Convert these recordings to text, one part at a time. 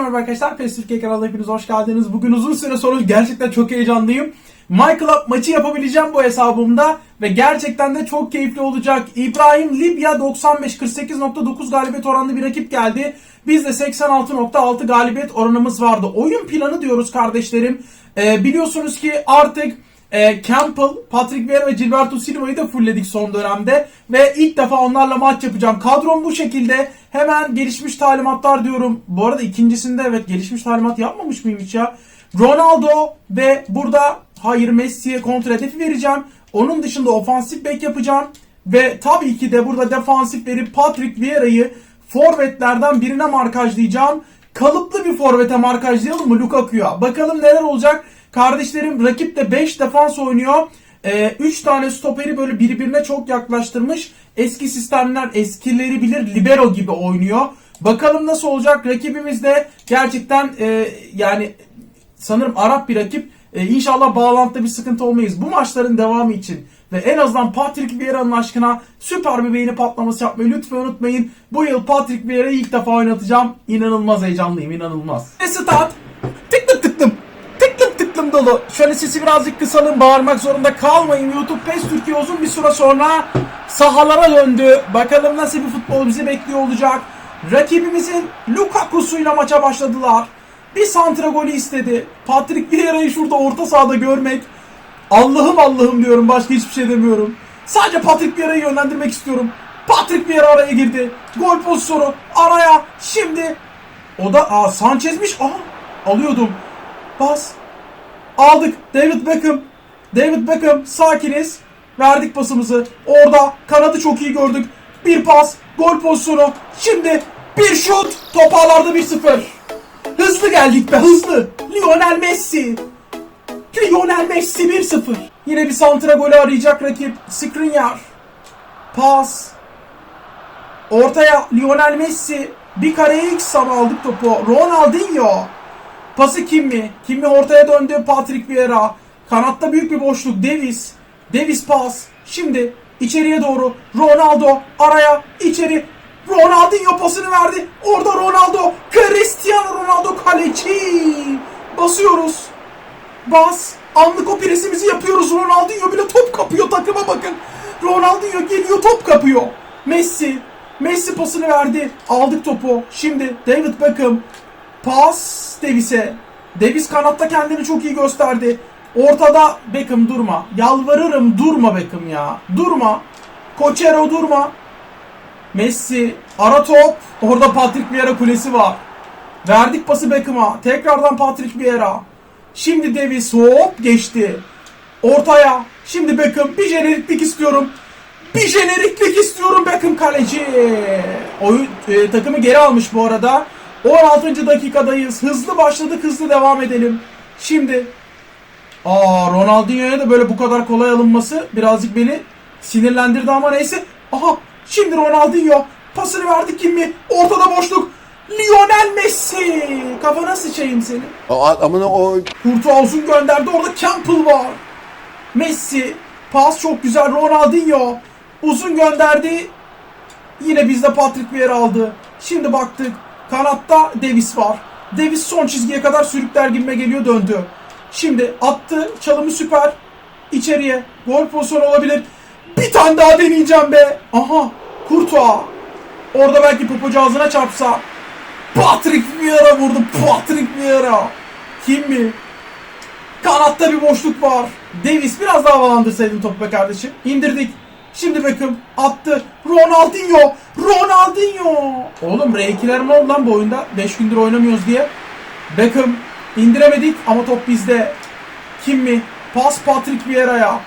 Herkese merhaba arkadaşlar. PES Türkiye kanalına hepiniz hoş geldiniz. Bugün uzun süre sonra gerçekten çok heyecanlıyım. My Club maçı yapabileceğim bu hesabımda ve gerçekten de çok keyifli olacak. İbrahim Libya 95-48.9 galibiyet oranlı bir rakip geldi. Bizde 86.6 galibiyet oranımız vardı. Oyun planı diyoruz kardeşlerim. Ee, biliyorsunuz ki artık e, Campbell, Patrick Vieira ve Gilberto Silva'yı da fullledik son dönemde. Ve ilk defa onlarla maç yapacağım. Kadrom bu şekilde. Hemen gelişmiş talimatlar diyorum. Bu arada ikincisinde evet gelişmiş talimat yapmamış mıyım hiç ya? Ronaldo ve burada hayır Messi'ye kontrol hedefi vereceğim. Onun dışında ofansif bek yapacağım. Ve tabii ki de burada defansif verip Patrick Vieira'yı forvetlerden birine markajlayacağım. Kalıplı bir forvete markajlayalım mı Lukaku'ya? Bakalım neler olacak. Kardeşlerim rakip de 5 defans oynuyor. 3 tane stoperi böyle birbirine çok yaklaştırmış. Eski sistemler eskileri bilir libero gibi oynuyor. Bakalım nasıl olacak. Rakibimiz de gerçekten e, yani sanırım Arap bir rakip. E, inşallah bağlantıda bir sıkıntı olmayız. Bu maçların devamı için ve en azından Patrick Vieira'nın aşkına süper bir beğeni patlaması yapmayı lütfen unutmayın. Bu yıl Patrick Vieira'yı ilk defa oynatacağım. İnanılmaz heyecanlıyım, inanılmaz. Ve start. Tıklım tıklım. Tıklım dolu. Şöyle sesi birazcık kısalım, bağırmak zorunda kalmayın. YouTube PES Türkiye uzun bir süre sonra sahalara döndü. Bakalım nasıl bir futbol bizi bekliyor olacak. Rakibimizin Lukaku'suyla maça başladılar. Bir santragolü istedi. Patrick Vieira'yı şurada orta sahada görmek. Allah'ım Allah'ım diyorum. Başka hiçbir şey demiyorum. Sadece Patrick Vieira'yı yönlendirmek istiyorum. Patrick Vieira araya girdi. Gol pozisyonu araya. Şimdi o da aa Sanchez'miş. Aha alıyordum. Bas. Aldık. David Beckham. David Beckham sakiniz. Verdik pasımızı. Orada kanadı çok iyi gördük. Bir pas. Gol pozisyonu. Şimdi bir şut. Top ağlarda 1-0. Hızlı geldik be hızlı. Lionel Messi. Lionel Messi 1-0. Yine bir santra golü arayacak rakip. Skriniar. Pas. Ortaya Lionel Messi. Bir kareye ilk sana aldık topu. Ronaldinho. Pası Kimmi. Kimmi ortaya döndü. Patrick Vieira. Kanatta büyük bir boşluk. Davis. Davis pas. Şimdi içeriye doğru. Ronaldo araya içeri. Ronaldinho pasını verdi. Orada Ronaldo. Cristiano Ronaldo kaleci. Basıyoruz. Bas. Anlık o presimizi yapıyoruz. Ronaldinho bile top kapıyor takıma bakın. Ronaldinho geliyor top kapıyor. Messi. Messi pasını verdi. Aldık topu. Şimdi David Beckham. Pas Davis'e. Davis kanatta kendini çok iyi gösterdi. Ortada Beckham durma. Yalvarırım durma Beckham ya. Durma. Koçero durma. Messi ara top. Orada Patrick Vieira kulesi var. Verdik pası Beckham'a. Tekrardan Patrick Vieira. Şimdi Davis hop geçti. Ortaya. Şimdi Beckham bir jeneriklik istiyorum. Bir jeneriklik istiyorum Beckham kaleci. Oyun e, takımı geri almış bu arada. 16. dakikadayız. Hızlı başladık, hızlı devam edelim. Şimdi Aa Ronaldinho'ya da böyle bu kadar kolay alınması birazcık beni sinirlendirdi ama neyse. Aha şimdi Ronaldinho pasını verdi kim mi? Ortada boşluk. Lionel Messi. Kafana sıçayım seni. Amına o Kurtuğa uzun gönderdi. Orada Campbell var. Messi. Pas çok güzel. Ronaldinho. Uzun gönderdi. Yine bizde Patrick Vieira aldı. Şimdi baktık. Kanatta Davis var. Davis son çizgiye kadar sürükler gibime geliyor döndü. Şimdi attı. Çalımı süper. İçeriye. Gol pozisyonu olabilir. Bir tane daha deneyeceğim be. Aha. Kurtuğa. Orada belki popocu ağzına çarpsa. Patrick Vieira vurdu. Patrick Vieira. Kim mi? Kanatta bir boşluk var. Davis biraz daha havalandırsaydın topu be kardeşim. İndirdik. Şimdi Beckham attı. Ronaldinho. Ronaldinho. Oğlum R2'ler mi oldu lan bu oyunda? 5 gündür oynamıyoruz diye. Beckham indiremedik ama top bizde. Kim mi? Pas Patrick Vieira'ya.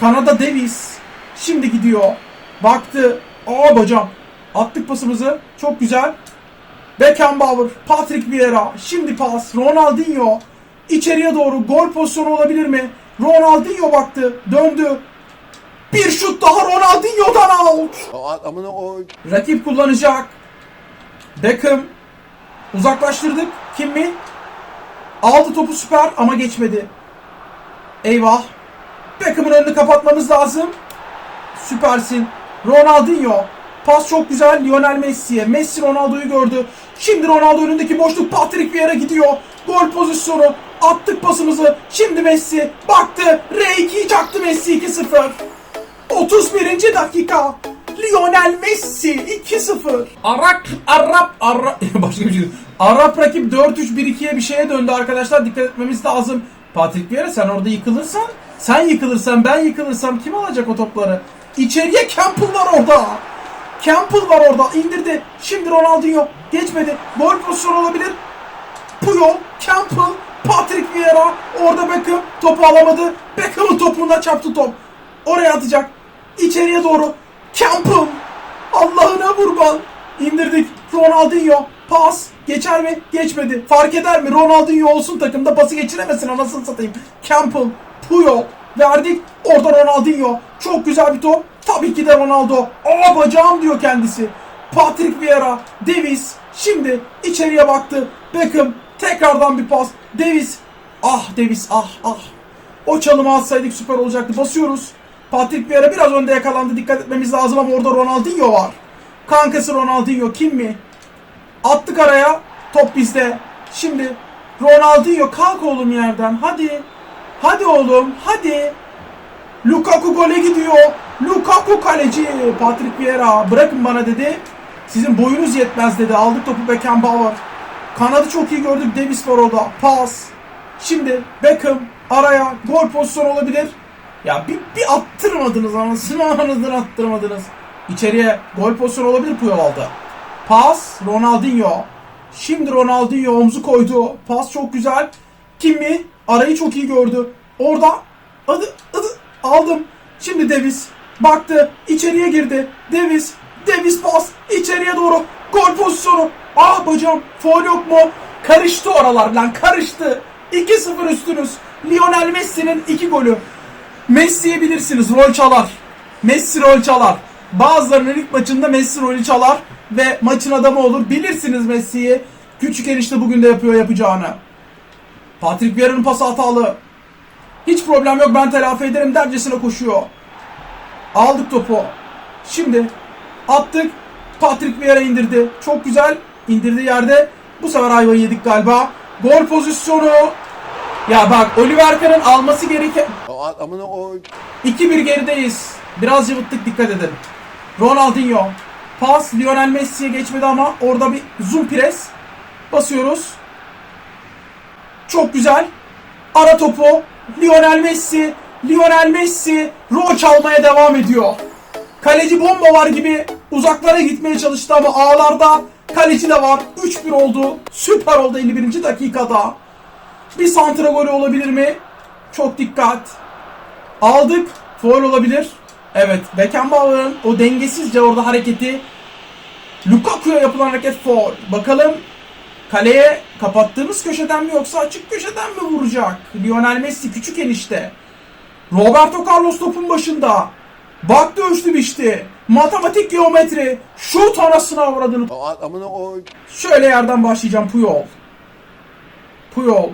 Kanada Davis. Şimdi gidiyor. Baktı. Aa bacam. Attık pasımızı. Çok güzel. Beckenbauer, Patrick Vieira, şimdi pas, Ronaldinho, içeriye doğru gol pozisyonu olabilir mi? Ronaldinho baktı, döndü. Bir şut daha Ronaldinho'dan out. amına o Rakip kullanacak. Beckham, uzaklaştırdık. Kim mi? Aldı topu süper ama geçmedi. Eyvah. Beckham'ın önünü kapatmamız lazım. Süpersin. Ronaldinho. Pas çok güzel Lionel Messi'ye. Messi Ronaldo'yu gördü. Şimdi Ronaldo önündeki boşluk Patrick Vieira gidiyor. Gol pozisyonu. Attık pasımızı. Şimdi Messi baktı. R2'yi çaktı Messi 2-0. 31. dakika. Lionel Messi 2-0. Arak, Arap, Arap, başka bir şey. Arap rakip 4-3-1-2'ye bir şeye döndü arkadaşlar. Dikkat etmemiz lazım. Patrick Vieira sen orada yıkılırsan, sen yıkılırsan, ben yıkılırsam kim alacak o topları? İçeriye Campbell var orada. Campbell var orada. indirdi. Şimdi Ronaldinho geçmedi. Gol pozisyonu olabilir. Puyol, Campbell, Patrick Vieira. Orada Beckham topu alamadı. Beckham'ın topunda çarptı top. Oraya atacak. İçeriye doğru. Campbell. Allah'ına kurban. İndirdik. Ronaldinho. Pas. Geçer mi? Geçmedi. Fark eder mi? Ronaldinho olsun takımda pası geçiremesin anasını satayım. Campbell. Puyol. Verdik. Orada Ronaldinho. Çok güzel bir top. Tabii ki de Ronaldo. Aa bacağım diyor kendisi. Patrick Vieira. Davis. Şimdi içeriye baktı. Beckham. Tekrardan bir pas. Davis. Ah Davis ah ah. O çalımı atsaydık süper olacaktı. Basıyoruz. Patrick Vieira biraz önde yakalandı. Dikkat etmemiz lazım ama orada Ronaldinho var. Kankası Ronaldinho kim mi? Attık araya. Top bizde. Şimdi Ronaldinho kalk oğlum yerden. Hadi. Hadi oğlum. Hadi. Lukaku gole gidiyor. Lukaku kaleci. Patrick Vieira bırakın bana dedi. Sizin boyunuz yetmez dedi. Aldık topu Beckenbauer. Kanadı çok iyi gördük. Davis var orada. Pas. Şimdi Beckham araya gol pozisyonu olabilir. Ya bir, bir attırmadınız anasını anasını attırmadınız. İçeriye gol pozisyonu olabilir Puyol aldı. Pas Ronaldinho. Şimdi Ronaldinho omzu koydu. Pas çok güzel. Kimi arayı çok iyi gördü. Orada adı adı aldım. Şimdi Davis baktı. içeriye girdi. Davis Davis pas içeriye doğru. Gol pozisyonu. Aa bacağım foul yok mu? Karıştı oralar lan karıştı. 2-0 üstünüz. Lionel Messi'nin 2 golü. Messi'yi bilirsiniz rol çalar. Messi rol çalar. Bazılarının ilk maçında Messi rolü çalar ve maçın adamı olur. Bilirsiniz Messi'yi. Küçük enişte bugün de yapıyor yapacağını. Patrick Vieira'nın pası hatalı. Hiç problem yok ben telafi ederim dercesine koşuyor. Aldık topu. Şimdi attık. Patrick Vieira indirdi. Çok güzel. indirdiği yerde bu sefer ayvayı yedik galiba. Gol pozisyonu. Ya bak Oliver Kahn'ın alması gereken... Adamın o 2-1 gerideyiz. Biraz cıvıttık dikkat edin. Ronaldinho. Pas Lionel Messi'ye geçmedi ama orada bir zoom pres. Basıyoruz. Çok güzel. Ara topu. Lionel Messi. Lionel Messi. Rol çalmaya devam ediyor. Kaleci bomba var gibi uzaklara gitmeye çalıştı ama ağlarda kaleci de var. 3-1 oldu. Süper oldu 51. dakikada. Bir santra golü olabilir mi? Çok dikkat. Aldık. Foul olabilir. Evet. Beckenbauer'ın o dengesizce orada hareketi. Lukaku'ya yapılan hareket foul. Bakalım kaleye kapattığımız köşeden mi yoksa açık köşeden mi vuracak? Lionel Messi küçük enişte. Roberto Carlos topun başında. Baktı ölçtü biçti. Matematik geometri. Şut anasını avradını. Şöyle yerden başlayacağım Puyol. Puyol.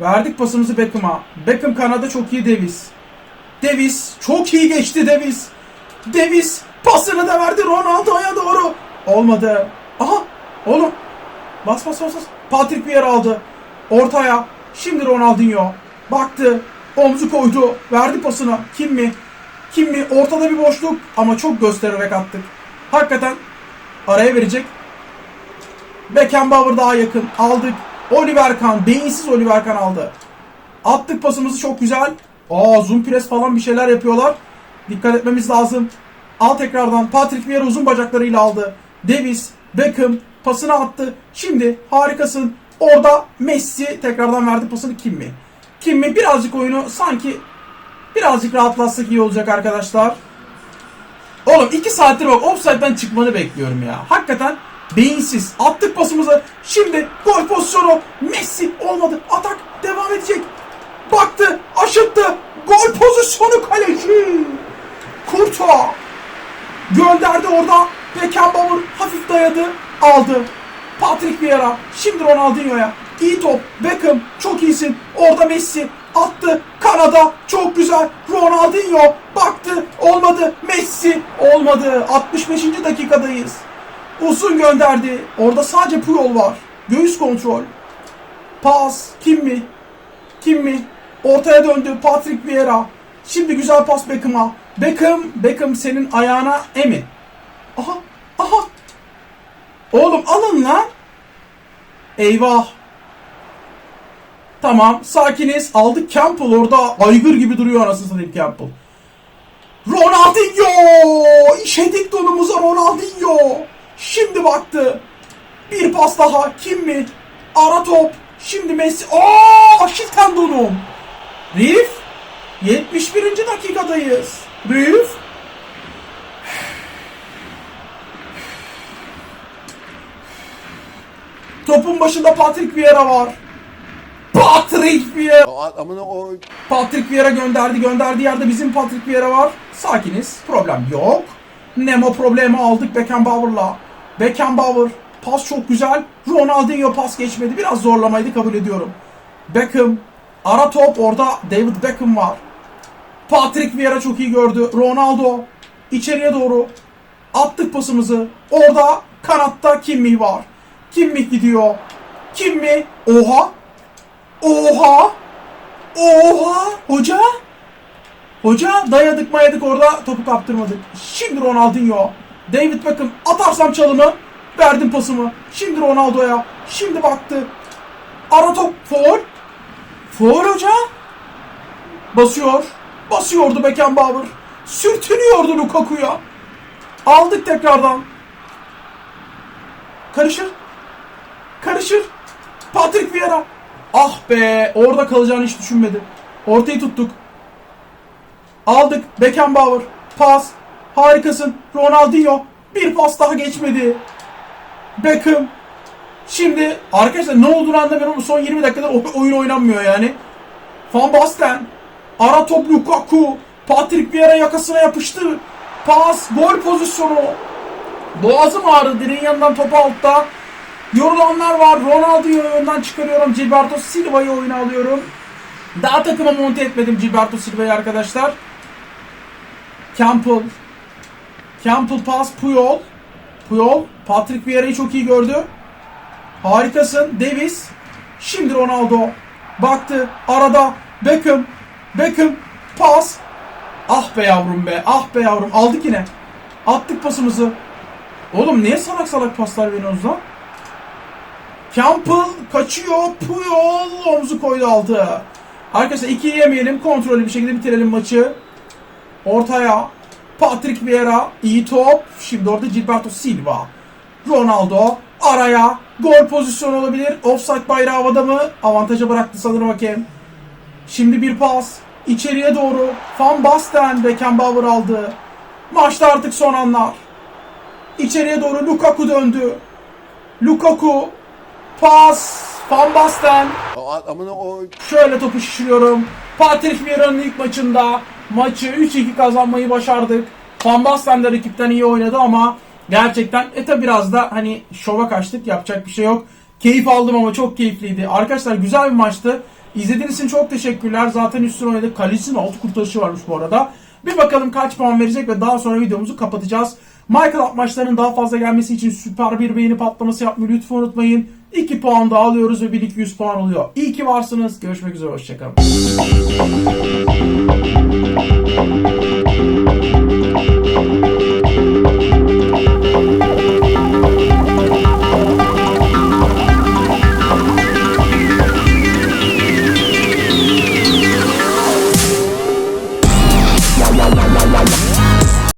Verdik pasımızı Beckham'a. Beckham kanada çok iyi Davis. Davis çok iyi geçti Davis. Davis pasını da verdi Ronaldo'ya doğru. Olmadı. Aha oğlum. Bas bas bas bas. Patrick Vieira aldı. Ortaya. Şimdi Ronaldinho. Baktı. Omzu koydu. Verdi pasını. Kim mi? Kim mi? Ortada bir boşluk ama çok göstererek attık. Hakikaten araya verecek. Beckenbauer daha yakın. Aldık. Oliver Kahn. Beyinsiz Oliver Kahn aldı. Attık pasımızı çok güzel. Aa zoom press falan bir şeyler yapıyorlar. Dikkat etmemiz lazım. Al tekrardan. Patrick Vieira uzun bacaklarıyla aldı. Davis, Beckham pasını attı. Şimdi harikasın. Orada Messi tekrardan verdi pasını kim mi? Kim mi? Birazcık oyunu sanki birazcık rahatlatsak iyi olacak arkadaşlar. Oğlum 2 saattir bak offside'den çıkmanı bekliyorum ya. Hakikaten beyinsiz. Attık pasımızı. Şimdi gol pozisyonu. Messi olmadı. Atak devam edecek. Baktı. Aşıttı. Gol pozisyonu kaleci. Kurtuğa. Gönderdi orada. Beckenbauer hafif dayadı. Aldı. Patrick Vieira. Şimdi Ronaldinho'ya. İyi top. Beckham. Çok iyisin. Orada Messi. Attı. Kanada. Çok güzel. Ronaldinho. Baktı. Olmadı. Messi. Olmadı. 65. dakikadayız. Uzun gönderdi. Orada sadece Puyol var. Göğüs kontrol. Pas. Kim mi? Kim mi? Ortaya döndü. Patrick Vieira. Şimdi güzel pas Beckham'a. Beckham, Beckham senin ayağına emin. Aha, aha. Oğlum alın lan. Eyvah. Tamam, sakiniz. Aldık Campbell orada aygır gibi duruyor anasını satayım Campbell. Ronaldinho! İşedik donumuza Ronaldinho. Şimdi baktı. Bir pas daha. Kim mi? Ara top. Şimdi Messi. Aa, Aşil tendonum. Rif. 71. dakikadayız. Rif. Topun başında Patrick Vieira var. Patrick Vieira. o Patrick Vieira gönderdi. Gönderdiği yerde bizim Patrick Vieira var. Sakiniz. Problem yok. Nemo problemi aldık Beckenbauer'la. Beckenbauer. Pas çok güzel. Ronaldinho pas geçmedi. Biraz zorlamaydı kabul ediyorum. Beckham. Ara top orada David Beckham var. Patrick Vieira çok iyi gördü. Ronaldo. içeriye doğru. Attık pasımızı. Orada kanatta Kimmih var. Kimmih gidiyor. Kimmih. Oha. Oha. Oha! Hoca! Hoca dayadık mayadık orada topu kaptırmadık. Şimdi Ronaldinho. David Beckham atarsam çalımı. Verdim pasımı. Şimdi Ronaldo'ya. Şimdi baktı. Ara top. Foul. Foul hoca. Basıyor. Basıyordu Beckenbauer. Sürtünüyordu Lukaku'ya. Aldık tekrardan. Karışır. Karışır. Patrick Vieira. Ah be orada kalacağını hiç düşünmedim. Ortayı tuttuk. Aldık. Beckenbauer. Pas. Harikasın. Ronaldinho. Bir pas daha geçmedi. Beckham. Şimdi arkadaşlar ne olduğunu anlamıyorum son 20 dakikadır o- oyun oynanmıyor yani. Van Basten. Ara top Lukaku. Patrick Vieira yakasına yapıştı. Pas. Gol pozisyonu. Boğazım ağrıdı. Direğin yanından topu altta. Yorulanlar var. Ronaldo'yu önden çıkarıyorum. Gilberto Silva'yı oyuna alıyorum. Daha takıma monte etmedim Gilberto Silva'yı arkadaşlar. Campbell. Campbell pas Puyol. Puyol. Patrick Vieira'yı çok iyi gördü. Harikasın. Davis. Şimdi Ronaldo. Baktı. Arada. Beckham. Beckham. Pas. Ah be yavrum be. Ah be yavrum. Aldık yine. Attık pasımızı. Oğlum niye salak salak paslar veriyorsunuz lan? Campbell kaçıyor. Puyol omzu koydu altı. Arkadaşlar ikiyi yemeyelim. Kontrollü bir şekilde bitirelim maçı. Ortaya. Patrick Vieira. iyi top. Şimdi orada Gilberto Silva. Ronaldo. Araya. Gol pozisyonu olabilir. Offside bayrağı havada mı? Avantaja bıraktı sanırım hakem. Şimdi bir pas. İçeriye doğru. Van Basten. Beckenbauer aldı. Maçta artık son anlar. İçeriye doğru Lukaku döndü. Lukaku pas Van Basten şöyle topu şişiriyorum. Patrick Vieira'nın ilk maçında maçı 3-2 kazanmayı başardık. Van Basten de rakipten iyi oynadı ama gerçekten e tabi biraz da hani şova kaçtık yapacak bir şey yok. Keyif aldım ama çok keyifliydi. Arkadaşlar güzel bir maçtı. İzlediğiniz için çok teşekkürler. Zaten üstüne oynadık. Kalis'in 6 kurtarışı varmış bu arada. Bir bakalım kaç puan verecek ve daha sonra videomuzu kapatacağız. Michael Up maçlarının daha fazla gelmesi için süper bir beğeni patlaması yapmayı lütfen unutmayın. 2 puan daha alıyoruz ve 1200 puan oluyor. İyi ki varsınız. Görüşmek üzere. Hoşçakalın.